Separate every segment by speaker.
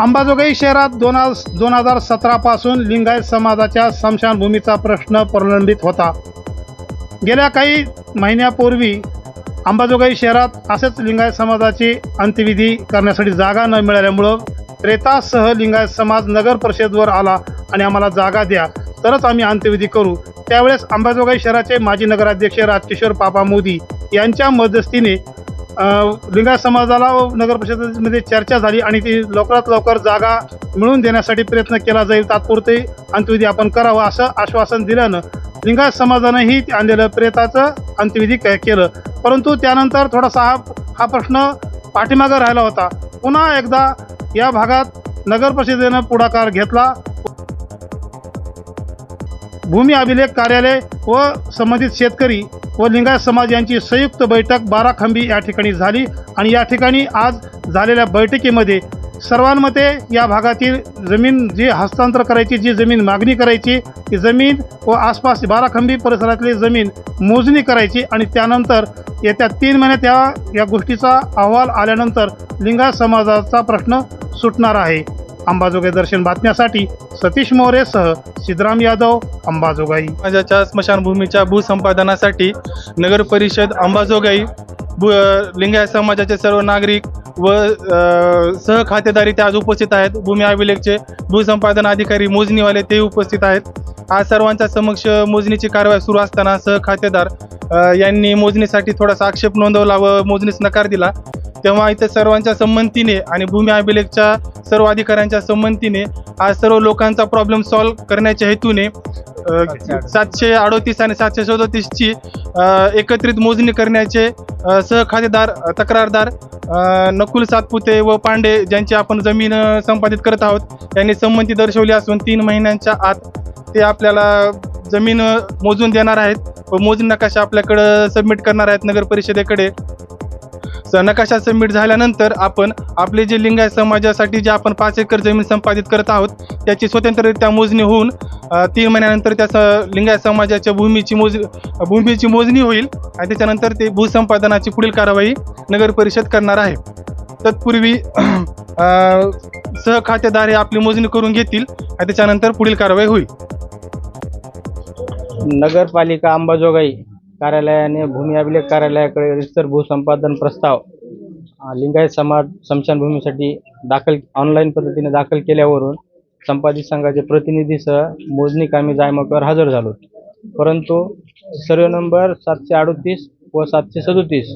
Speaker 1: अंबाजोगाई शहरात दोन दोन हजार सतरापासून लिंगायत समाजाच्या स्मशानभूमीचा प्रश्न प्रलंबित होता. गेल्या काही महिन्यापूर्वी अंबाजोगाई शहरात असेच लिंगायत समाजाची अंत्यविधी करण्यासाठी जागा न मिळाल्यामुळं रेतासह लिंगायत समाज नगर परिषदवर आला आणि आम्हाला जागा द्या तरच आम्ही अंत्यविधी करू. त्यावेळेस अंबाजोगाई शहराचे माजी नगराध्यक्ष राजकिशोर पापा मोदी यांच्या मध्यस्थीने लिंगायत समाजाला व नगर परिषदेमध्ये चर्चा झाली आणि ती लवकरात लवकर जागा मिळवून देण्यासाठी प्रयत्न केला जाईल तात्पुरते अंत्यविधी आपण करावं असं आश्वासन दिल्यानं लिंगायत समाजानंही आणलेलं प्रेताचं अंत्यविधी केलं. परंतु त्यानंतर थोडासा हा हा प्रश्न पाठीमागं राहिला होता. पुन्हा एकदा या भागात नगर परिषदेनं पुढाकार घेतला. भूमी अभिलेख कार्यालय व संबंधित शेतकरी व लिंगायत समाज यांची संयुक्त बैठक बाराखंबी या ठिकाणी झाली. आणि या ठिकाणी आज झालेल्या बैठकीमध्ये सर्वांमध्ये या भागातील जमीन जी हस्तांतर करायची जी जमीन मागणी करायची ती जमीन व आसपास बाराखंबी परिसरातली जमीन मोजणी करायची आणि त्यानंतर येत्या तीन महिन्यात या या गोष्टीचा अहवाल आल्यानंतर लिंगायत समाजाचा प्रश्न सुटणार आहे. अंबाजोगाई दर्शन बातम्यासाठी सतीश मोरेसह सिद्धराम यादव अंबाजोगाई.
Speaker 2: माझ्याच्या स्मशानभूमीच्या भूसंपादनासाठी नगर परिषद अंबाजोगाई भू लिंगायत समाजाचे सर्व नागरिक व सहखातेदारी ते आज उपस्थित आहेत. भूमी अभिलेखचे भूसंपादन अधिकारी मोजणीवाले ते उपस्थित आहेत. आज सर्वांच्या समक्ष मोजणीची कारवाई सुरू असताना सहखातेदार यांनी मोजणीसाठी थोडासा आक्षेप नोंदवला व मोजणीस नकार दिला. तेव्हा इथे सर्वांच्या संमतीने आणि भूमी अभिलेखच्या सर्व अधिकाऱ्यांच्या संमतीने आज सर्व लोकांचा प्रॉब्लेम सॉल्व्ह करण्याच्या हेतूने सातशे अडोतीस आणि सातशे सदोतीसची एकत्रित मोजणी करण्याचे सहखातेदार तक्रारदार नकुल सातपुते व पांडे ज्यांची आपण जमीन संपादित करत आहोत यांनी संमती दर्शवली असून तीन महिन्यांच्या आत ते आपल्याला जमीन मोजून देणार आहेत व मोजणी नकाशा आपल्याकडं सबमिट करणार आहेत नगर परिषदेकडे नकाशा सबमिट झाल्यानंतर आपण आपले जे लिंगाय समाजासाठी जे आपण पाच एकर जमीन संपादित करत आहोत त्याची स्वतंत्ररित्या मोजणी होऊन तीन महिन्यानंतर त्या लिंगाय समाजाच्या भूमीची मोज भूमीची मोजणी होईल आणि त्याच्यानंतर ते भूसंपादनाची पुढील कारवाई नगर परिषद करणार आहे. तत्पूर्वी सहखातेदार हे आपली मोजणी करून घेतील आणि त्याच्यानंतर पुढील कारवाई होईल.
Speaker 3: नगरपालिका अंबाजोगाई. कार्यालयाने भूमी अभिलेख कार्यालयाकडे रिस्तर भूसंपादन प्रस्ताव लिंगायत समाज स्मशानभूमीसाठी दाखल ऑनलाईन पद्धतीने दाखल केल्यावरून संपादित संघाचे प्रतिनिधीसह मोजणी कामी जायमकवर हजर झालो. परंतु सर्व नंबर सातशे अडोतीस व सातशे सदोतीस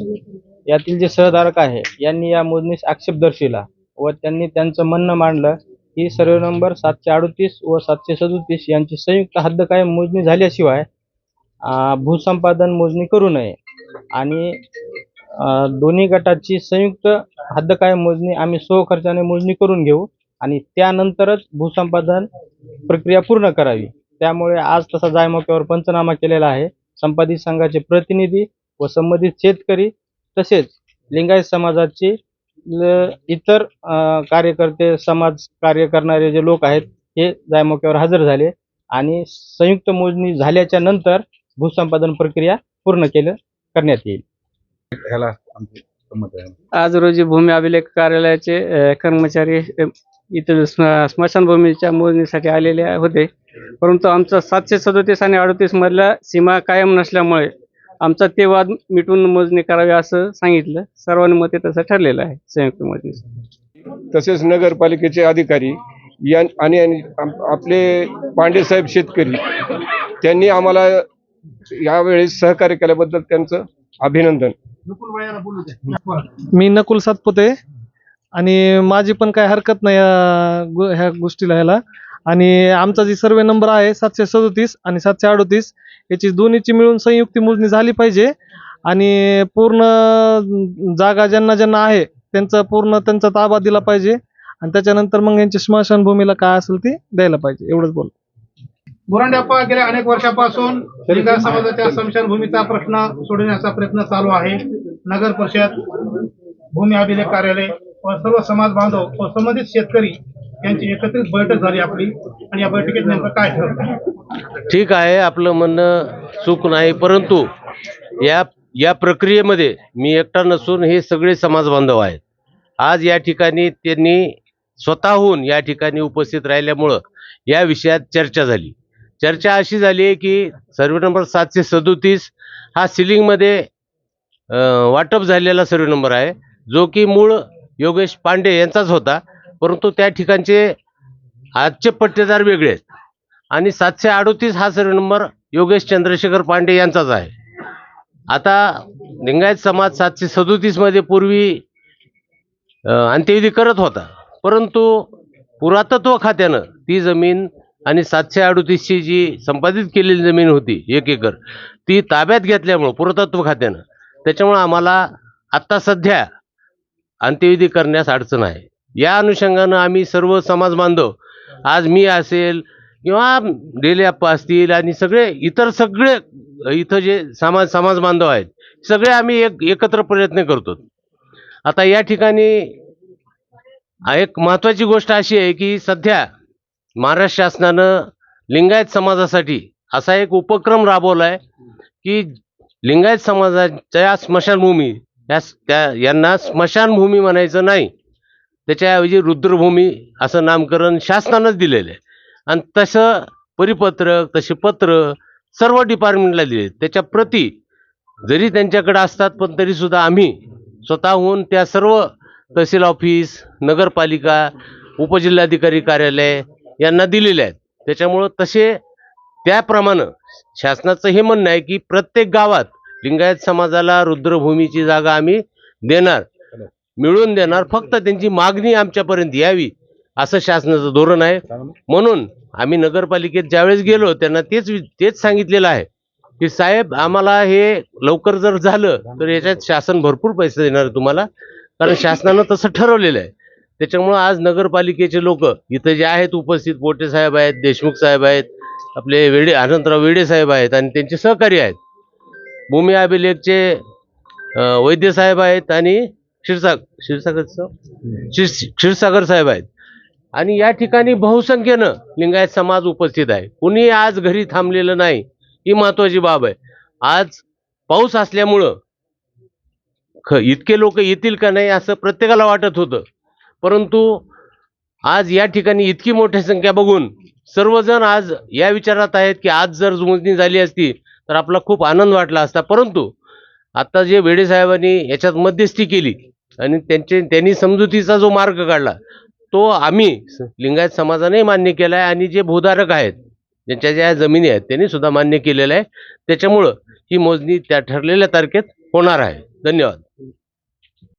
Speaker 3: यातील जे सहधारक आहे यांनी या मोजणीस आक्षेप दर्शिला व त्यांनी त्यांचं म्हणणं मांडलं की सर्व नंबर सातशे अडोतीस व सातशे सदोतीस यांची संयुक्त हद्द कायम मोजणी झाल्याशिवाय भूसंपादन मोजणी करू नये. आणि दोन्ही गटाची संयुक्त हद्द कायम मोजणी आम्ही स्वखर्चाने मोजणी करून घेऊ आणि त्यानंतरच भूसंपादन प्रक्रिया पूर्ण करावी. त्यामुळे आज तसा जायमोक्यावर पंचनामा केलेला आहे. संपादित संघाचे प्रतिनिधी व संबंधित शेतकरी तसेच लिंगायत समाजाचे इतर कार्यकर्ते समाज कार्य करणारे जे लोक आहेत हे जायमोक्यावर हजर झाले. आणि संयुक्त मोजणी झाल्याच्यानंतर भूसंपादन प्रक्रिया पूर्ण केलं करण्यात येईल.
Speaker 4: ह्याला
Speaker 5: आज रोजी भूमी अभिलेख कार्यालयाचे कर्मचारी इथं स्म- स्मशानभूमीच्या मोजणीसाठी आलेले होते. परंतु आमचा सातशे सदोतीस आणि अडतीस मधल्या सीमा कायम नसल्यामुळे आमचा ते वाद मिटून मोजणी करावी असं सांगितलं. सर्वानुमते तसं ठरलेलं आहे. संयुक्त मोजणी
Speaker 6: तसेच नगरपालिकेचे अधिकारी या आणि आपले पांडेसाहेब शेतकरी त्यांनी आम्हाला यावेळेस सहकार्य केल्याबद्दल त्यांचं अभिनंदन.
Speaker 7: मी नकुल सातपुते आणि माझी पण काही हरकत नाही या ह्या गोष्टीला ह्याला. आणि आमचा जी सर्वे नंबर आहे सातशे सदोतीस आणि सातशे अडोतीस याची दोन्हीची मिळून संयुक्त मोजणी झाली पाहिजे. आणि पूर्ण जागा ज्यांना ज्यांना आहे त्यांचा पूर्ण त्यांचा ताबा दिला पाहिजे. आणि त्याच्यानंतर मग यांची स्मशानभूमीला काय असेल ते द्यायला पाहिजे. एवढंच बोल
Speaker 1: बुरांड्याप्पा गेल्या अनेक वर्षापासून लिंगायत समाजाच्या स्मशानभूमीचा प्रश्न सोडवण्याचा प्रयत्न चालू आहे. नगर परिषद भूमी अभिलेख कार्यालय व सर्व समाज बांधव व संबंधित शेतकरी यांची एकत्रित बैठक झाली आपली. आणि या बैठकीत नेमकं काय ठरलं?
Speaker 8: ठीक आहे आपलं म्हणणं चूक नाही परंतु या या प्रक्रियेमध्ये मी एकटा नसून हे सगळे समाज बांधव आहेत. आज या ठिकाणी त्यांनी स्वतःहून या ठिकाणी उपस्थित राहिल्यामुळं या विषयात चर्चा झाली. चर्चा अशी झाली आहे की सर्वे नंबर सातशे सदोतीस हा सिलिंगमध्ये वाटप झालेला सर्वे नंबर आहे जो की मूळ योगेश पांडे यांचाच होता परंतु त्या ठिकाणचे आजचे पट्टेदार वेगळे आहेत. आणि सातशे अडोतीस हा सर्वे नंबर योगेश चंद्रशेखर पांडे यांचाच आहे. आता लिंगायत समाज सातशे सदोतीसमध्ये पूर्वी अंत्यविधी करत होता परंतु पुरातत्व खात्यानं ती जमीन आणि सातशे अडोतीसची जी संपादित केलेली जमीन होती एक एकर ती ताब्यात घेतल्यामुळं पुरातत्व खात्यानं त्याच्यामुळं आम्हाला आत्ता सध्या अंत्यविधी करण्यास अडचण आहे. या अनुषंगानं आम्ही सर्व समाज बांधव आज मी असेल किंवा डेले अप्पा असतील आणि सगळे इतर सगळे इथं जे समाज समाज बांधव आहेत सगळे आम्ही एक एकत्र प्रयत्न करतो. आता या ठिकाणी एक महत्त्वाची गोष्ट अशी आहे की सध्या महाराष्ट्र शासनानं लिंगायत समाजासाठी असा एक उपक्रम राबवला आहे की लिंगायत समाजाच्या स्मशानभूमी या त्या यांना स्मशानभूमी म्हणायचं नाही. त्याच्याऐवजी रुद्रभूमी असं नामकरण शासनानंच दिलेलं आहे. आणि तसं परिपत्रक तसे पत्र सर्व डिपार्टमेंटला दिले त्याच्या प्रती जरी त्यांच्याकडे असतात पण तरीसुद्धा आम्ही स्वतःहून त्या सर्व तहसील ऑफिस नगरपालिका उपजिल्हाधिकारी कार्यालय यांना दिलेले आहेत. त्याच्यामुळं तसे त्याप्रमाणे शासनाचं हे म्हणणं आहे की प्रत्येक गावात लिंगायत समाजाला रुद्रभूमीची जागा आम्ही देणार मिळवून देणार. फक्त त्यांची मागणी आमच्यापर्यंत यावी असं शासनाचं धोरण आहे. म्हणून आम्ही नगरपालिकेत ज्यावेळेस गेलो त्यांना तेच तेच सांगितलेलं आहे की साहेब आम्हाला हे लवकर जर झालं तर याच्यात शासन भरपूर पैसे देणार आहे तुम्हाला. कारण शासनानं तसं ठरवलेलं आहे. त्याच्यामुळं आज नगरपालिकेचे लोक इथं जे आहेत उपस्थित पोटे साहेब आहेत देशमुख साहेब आहेत आपले वेडे अनंतराव वेडे साहेब आहेत आणि त्यांचे सहकारी आहेत. भूमी अभिलेखचे वैद्य साहेब आहेत आणि क्षीरसाग क्षीरसागर क्षीर क्षीरसागर साहेब आहेत. आणि या ठिकाणी बहुसंख्येनं लिंगायत समाज उपस्थित आहे. कुणी आज घरी थांबलेलं नाही ही महत्वाची बाब आहे. आज पाऊस असल्यामुळं ख इतके लोक येतील का नाही असं प्रत्येकाला वाटत होतं. परंतु आज या ठिकाणी इतकी मोठी संख्या बघून सर्वजण आज या विचारात आहेत की आज जर मोजणी झाली असती तर आपला खूप आनंद वाटला असता. परंतु आता जे वेडे साहेबांनी याच्यात मध्यस्थी केली आणि त्यांचे त्यांनी समजुतीचा जो मार्ग काढला तो आम्ही लिंगायत समाजाने मान्य केला आहे आणि जे भूधारक आहेत ज्यांच्या ज्या जमिनी आहेत त्यांनी सुद्धा मान्य केलेलं आहे. त्याच्यामुळं ही मोजणी त्या ठरलेल्या तारखेत होणार आहे. धन्यवाद.